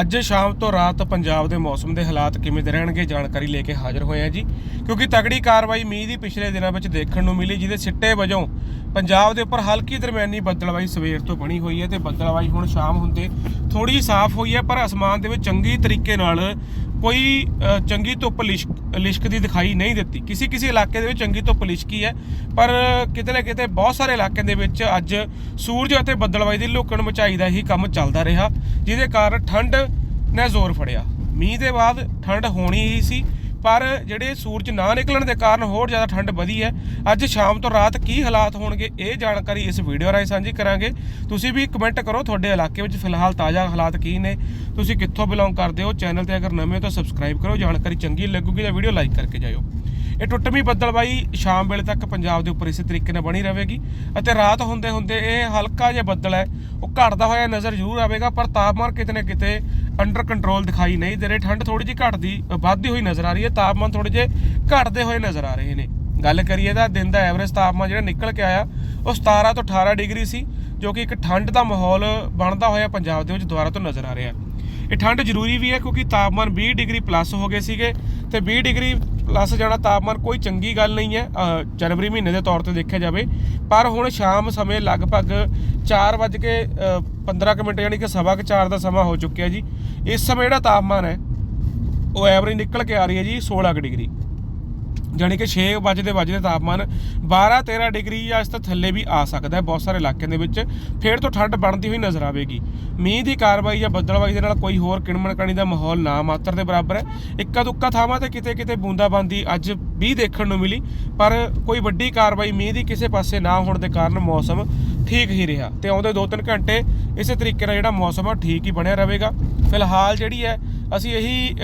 ਅੱਜ ਸ਼ਾਮ ਤੋਂ ਰਾਤ ਪੰਜਾਬ ਦੇ ਮੌਸਮ ਦੇ ਹਾਲਾਤ ਕਿਵੇਂ ਦੇ ਰਹਿਣਗੇ ਜਾਣਕਾਰੀ ਲੈ ਕੇ ਹਾਜ਼ਰ ਹੋਏ ਆ ਜੀ। ਕਿਉਂਕਿ ਤਗੜੀ ਕਾਰਵਾਈ ਮੀਂਹ ਦੀ ਪਿਛਲੇ ਦਿਨਾਂ ਵਿੱਚ ਦੇਖਣ ਨੂੰ ਮਿਲੀ, ਜਿਹਦੇ ਸਿੱਟੇ ਵਜੋਂ ਪੰਜਾਬ ਦੇ ਉੱਪਰ ਹਲਕੀ ਦਰਮਿਆਨੀ ਬੱਦਲਵਾਈ ਸਵੇਰ ਤੋਂ ਬਣੀ ਹੋਈ ਹੈ ਤੇ ਬੱਦਲਵਾਈ ਹੁਣ ਸ਼ਾਮ ਹੁੰਦੇ ਥੋੜੀ ਸਾਫ਼ ਹੋਈ ਹੈ, ਪਰ ਅਸਮਾਨ ਦੇ ਵਿੱਚ ਚੰਗੀ ਤਰੀਕੇ ਨਾਲ ਕੋਈ ਚੰਗੀ ਧੁੱਪ ਲਿਸ਼ਕ ਲਿਸ਼ਕਦੀ ਦਿਖਾਈ ਨਹੀਂ ਦਿੱਤੀ। ਕਿਸੇ ਕਿਸੇ ਇਲਾਕੇ ਦੇ ਵਿੱਚ ਚੰਗੀ ਧੁੱਪ ਲਿਸ਼ਕੀ ਹੈ, ਪਰ ਕਿਤੇ ਨਾ ਕਿਤੇ ਬਹੁਤ ਸਾਰੇ ਇਲਾਕਿਆਂ ਦੇ ਵਿੱਚ ਅੱਜ ਸੂਰਜ ਅਤੇ ਬੱਦਲਵਾਈ ਦੀ ਲੁਕਣ ਮਚਾਈ ਦਾ ਹੀ ਕੰਮ ਚੱਲਦਾ ਰਿਹਾ, ਜਿਹਦੇ ਕਾਰਨ ਠੰਡ ਨੇ ਜ਼ੋਰ ਫੜਿਆ। ਮੀਂਹ ਦੇ ਬਾਅਦ ਠੰਡ ਹੋਣੀ ਹੀ ਸੀ ਪਰ ਜਿਹੜੇ ਸੂਰਜ ਨਾ ਨਿਕਲਣ ਦੇ ਕਾਰਨ ਹੋਰ ਜ਼ਿਆਦਾ ਠੰਡ ਵਧੀ ਹੈ। ਅੱਜ ਸ਼ਾਮ ਤੋਂ ਰਾਤ ਕੀ ਹਾਲਾਤ ਹੋਣਗੇ, ਇਹ ਜਾਣਕਾਰੀ ਇਸ ਵੀਡੀਓ ਰਾਹੀਂ ਸਾਂਝੀ ਕਰਾਂਗੇ। ਤੁਸੀਂ ਵੀ ਕਮੈਂਟ ਕਰੋ ਤੁਹਾਡੇ ਇਲਾਕੇ ਵਿੱਚ ਫਿਲਹਾਲ ਤਾਜ਼ਾ ਹਾਲਾਤ ਕੀ ਨੇ। ਤੁਸੀਂ ਕਿੱਥੋਂ ਬਿਲੋਂਗ ਕਰਦੇ ਹੋ? ਚੈਨਲ ਤੇ ਅਗਰ ਨਵੇਂ ਹੋ ਤਾਂ ਸਬਸਕ੍ਰਾਈਬ ਕਰੋ। ਜਾਣਕਾਰੀ ਚੰਗੀ ਲੱਗੂਗੀ ਤਾਂ ਵੀਡੀਓ ਲਾਈਕ ਕਰਕੇ ਜਾਇਓ। ਇਹ ਟੁੱਟਵੀਂ ਬੱਦਲਬਾਈ ਸ਼ਾਮ ਵੇਲੇ ਤੱਕ ਪੰਜਾਬ ਦੇ ਉੱਪਰ ਇਸੇ ਤਰੀਕੇ ਨਾਲ ਬਣੀ ਰਹੇਗੀ ਅਤੇ ਰਾਤ ਹੁੰਦੇ ਹੁੰਦੇ ਇਹ ਹਲਕਾ ਜਿਹਾ ਬੱਦਲ ਹੈ। ਉਹ ਘਟਦਾ ਹੋਇਆ ਨਜ਼ਰ ਜ਼ਰੂਰ ਆਵੇਗਾ, ਪਰ ਤਾਪਮਾਨ ਕਿਤੇ ਨਾ ਕਿਤੇ ਅੰਡਰ ਕੰਟਰੋਲ ਦਿਖਾਈ ਨਹੀਂ ਦੇ ਰਹੇ। ਠੰਡ ਥੋੜੀ ਜਿਹੀ ਘਟਦੀ ਵੱਧਦੀ ਹੋਈ ਨਜ਼ਰ ਆ ਰਹੀ ਹੈ। ਤਾਪਮਾਨ ਥੋੜੇ ਜਿਹੇ ਘਟਦੇ ਹੋਏ ਨਜ਼ਰ ਆ ਰਹੇ ਨੇ। ਗੱਲ ਕਰੀਏ ਤਾਂ ਦਿਨ ਦਾ ਐਵਰੇਜ ਤਾਪਮਾਨ ਜਿਹੜਾ ਨਿਕਲ ਕੇ ਆਇਆ, ਉਹ 17 ਤੋਂ 18 ਡਿਗਰੀ ਸੀ, ਜੋ ਕਿ ਇੱਕ ਠੰਡ ਦਾ ਮਾਹੌਲ ਬਣਦਾ ਹੋਇਆ ਪੰਜਾਬ ਦੇ ਵਿੱਚ ਦੁਬਾਰਾ ਤੋਂ ਨਜ਼ਰ ਆ ਰਿਹਾ ਇਹ ਠੰਡ ਜ਼ਰੂਰੀ ਵੀ ਹੈ ਕਿਉਂਕਿ ਤਾਪਮਾਨ 20 ਡਿਗਰੀ ਪਲੱਸ ਹੋ ਗਏ ਸੀਗੇ ਤੇ 20 ਡਿਗਰੀ ਪਲੱਸ ਜਾਣਾ ਤਾਪਮਾਨ ਕੋਈ ਚੰਗੀ ਗੱਲ ਨਹੀਂ ਹੈ ਜਨਵਰੀ ਮਹੀਨੇ ਦੇ ਤੌਰ ਤੇ ਦੇਖਿਆ ਜਾਵੇ। ਪਰ ਹੁਣ ਸ਼ਾਮ ਸਮੇਂ ਲਗਭਗ 4 ਵੱਜ ਕੇ ਅ, 15 ਕੁ ਮਿੰਟ ਯਾਨੀ ਕਿ ਸਵਾ ਕੁ 4 ਦਾ ਸਮਾਂ ਹੋ ਚੁੱਕਿਆ ਜੀ। ਇਸ ਸਮੇਂ ਜਿਹੜਾ ਤਾਪਮਾਨ ਹੈ ਉਹ ਐਵਰੇਜ ਨਿਕਲ ਕੇ ਆ ਰਹੀ ਹੈ ਜੀ 16 ਕੁ ਡਿਗਰੀ। ਜਾਣੀ ਕਿ 6 ਵਜੇ ਵੱਜਦੇ ਤਾਪਮਾਨ 12 13 ਡਿਗਰੀ ਜਾਂ ਇਸ ਤੋਂ ਥੱਲੇ ਵੀ ਆ ਸਕਦਾ ਹੈ ਬਹੁਤ ਸਾਰੇ ਇਲਾਕਿਆਂ ਦੇ ਵਿੱਚ। ਫੇਰ ਤੋਂ ਠੰਡ ਬਣਦੀ ਹੋਈ ਨਜ਼ਰ ਆਵੇਗੀ। ਮੀਂਹ ਦੀ ਕਾਰਵਾਈ ਜਾਂ ਬੱਦਲਵਾਈ ਦੇ ਨਾਲ ਕੋਈ ਹੋਰ ਕਿਣਮਣਕਣੀ ਦਾ ਮਾਹੌਲ ਨਾ ਮਾਤਰ ਦੇ ਬਰਾਬਰ ਹੈ। ਇੱਕਾ ਦੁੱਕਾ ਥਾਵਾਂ ਤੇ ਕਿਤੇ ਕਿਤੇ ਬੂੰਦਾਬਾਂਦੀ ਅੱਜ ਵੀ ਦੇਖਣ ਨੂੰ ਮਿਲੀ, ਪਰ ਕੋਈ ਵੱਡੀ ਕਾਰਵਾਈ ਮੀਂਹ ਦੀ ਕਿਸੇ ਪਾਸੇ ਨਾ ਹੋਣ ਦੇ ਕਾਰਨ ਮੌਸਮ ਠੀਕ ਹੀ ਰਿਹਾ ਤੇ ਆਉਂਦੇ 2-3 ਘੰਟੇ ਇਸੇ ਤਰੀਕੇ ਨਾਲ ਜਿਹੜਾ ਮੌਸਮ ਆ ਠੀਕ ਹੀ ਬਣਿਆ ਰਹੇਗਾ। ਫਿਲਹਾਲ ਜਿਹੜੀ ਹੈ ਅਸੀਂ ਇਹੀ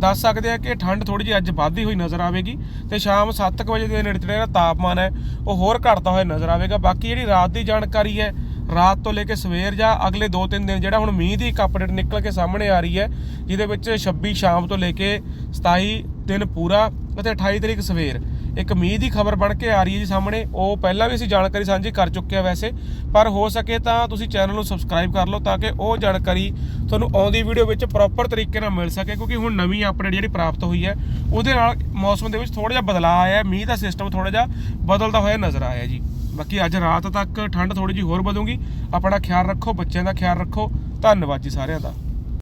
ਦੱਸ ਸਕਦੇ ਹਾਂ ਕਿ ਠੰਡ ਥੋੜੀ ਜਿਹੀ ਅੱਜ ਵੱਧਦੀ ਹੋਈ ਨਜ਼ਰ ਆਵੇਗੀ ਤੇ ਸ਼ਾਮ 7:00 ਵਜੇ ਦੇ ਨੇੜੇ ਜਿਹੜਾ ਤਾਪਮਾਨ ਹੈ, ਉਹ ਹੋਰ ਘਟਦਾ ਹੋਇਆ ਨਜ਼ਰ ਆਵੇਗਾ। ਬਾਕੀ ਜਿਹੜੀ ਰਾਤ ਦੀ ਜਾਣਕਾਰੀ ਹੈ, ਰਾਤ ਤੋਂ ਲੈ ਕੇ ਸਵੇਰ ਜਾਂ ਅਗਲੇ 2-3 ਦਿਨ ਜਿਹੜਾ ਹੁਣ ਮੀਂਹ ਦੀ ਇੱਕ ਅਪਡੇਟ ਨਿਕਲ ਕੇ ਸਾਹਮਣੇ ਆ ਰਹੀ ਹੈ, ਜਿਹਦੇ ਵਿੱਚ 26 ਸ਼ਾਮ ਤੋਂ ਲੈ ਕੇ 27 ਦਿਨ ਪੂਰਾ ਅਤੇ 28 ਤਰੀਕ ਸਵੇਰ। ਇੱਕ ਮੀਂਹ ਦੀ ਖਬਰ ਬਣ ਕੇ ਆ ਰਹੀ ਹੈ ਜੀ ਸਾਹਮਣੇ। ਉਹ ਪਹਿਲਾਂ ਵੀ ਅਸੀਂ ਜਾਣਕਾਰੀ ਸਾਂਝੀ ਕਰ ਚੁੱਕੇ ਆ ਵੈਸੇ, ਪਰ ਹੋ ਸਕੇ ਤਾਂ ਤੁਸੀਂ ਚੈਨਲ ਨੂੰ ਸਬਸਕ੍ਰਾਈਬ ਕਰ ਲਓ ਤਾਂ ਕਿ ਉਹ ਜਾਣਕਾਰੀ ਤੁਹਾਨੂੰ ਆਉਂਦੀ ਵੀਡੀਓ ਵਿੱਚ ਪ੍ਰੋਪਰ ਤਰੀਕੇ ਨਾਲ ਮਿਲ ਸਕੇ, ਕਿਉਂਕਿ ਹੁਣ ਨਵੀਂ ਅਪਡੇਟ ਜਿਹੜੀ ਪ੍ਰਾਪਤ ਹੋਈ ਹੈ, ਉਹਦੇ ਨਾਲ ਮੌਸਮ ਦੇ ਵਿੱਚ ਥੋੜਾ ਜਿਹਾ ਬਦਲਾਅ ਆਇਆ ਮੀਂਹ ਦਾ ਸਿਸਟਮ ਥੋੜਾ ਜਿਹਾ ਬਦਲਦਾ ਹੋਇਆ ਨਜ਼ਰ ਆਇਆ ਜੀ। ਬਾਕੀ ਅੱਜ ਰਾਤ ਤੱਕ ਠੰਡ ਥੋੜੀ ਜਿਹੀ ਹੋਰ ਵਧੂਗੀ। ਆਪਣਾ ਖਿਆਲ ਰੱਖੋ, ਬੱਚਿਆਂ ਦਾ ਖਿਆਲ ਰੱਖੋ। ਧੰਨਵਾਦ ਜੀ ਸਾਰਿਆਂ ਦਾ।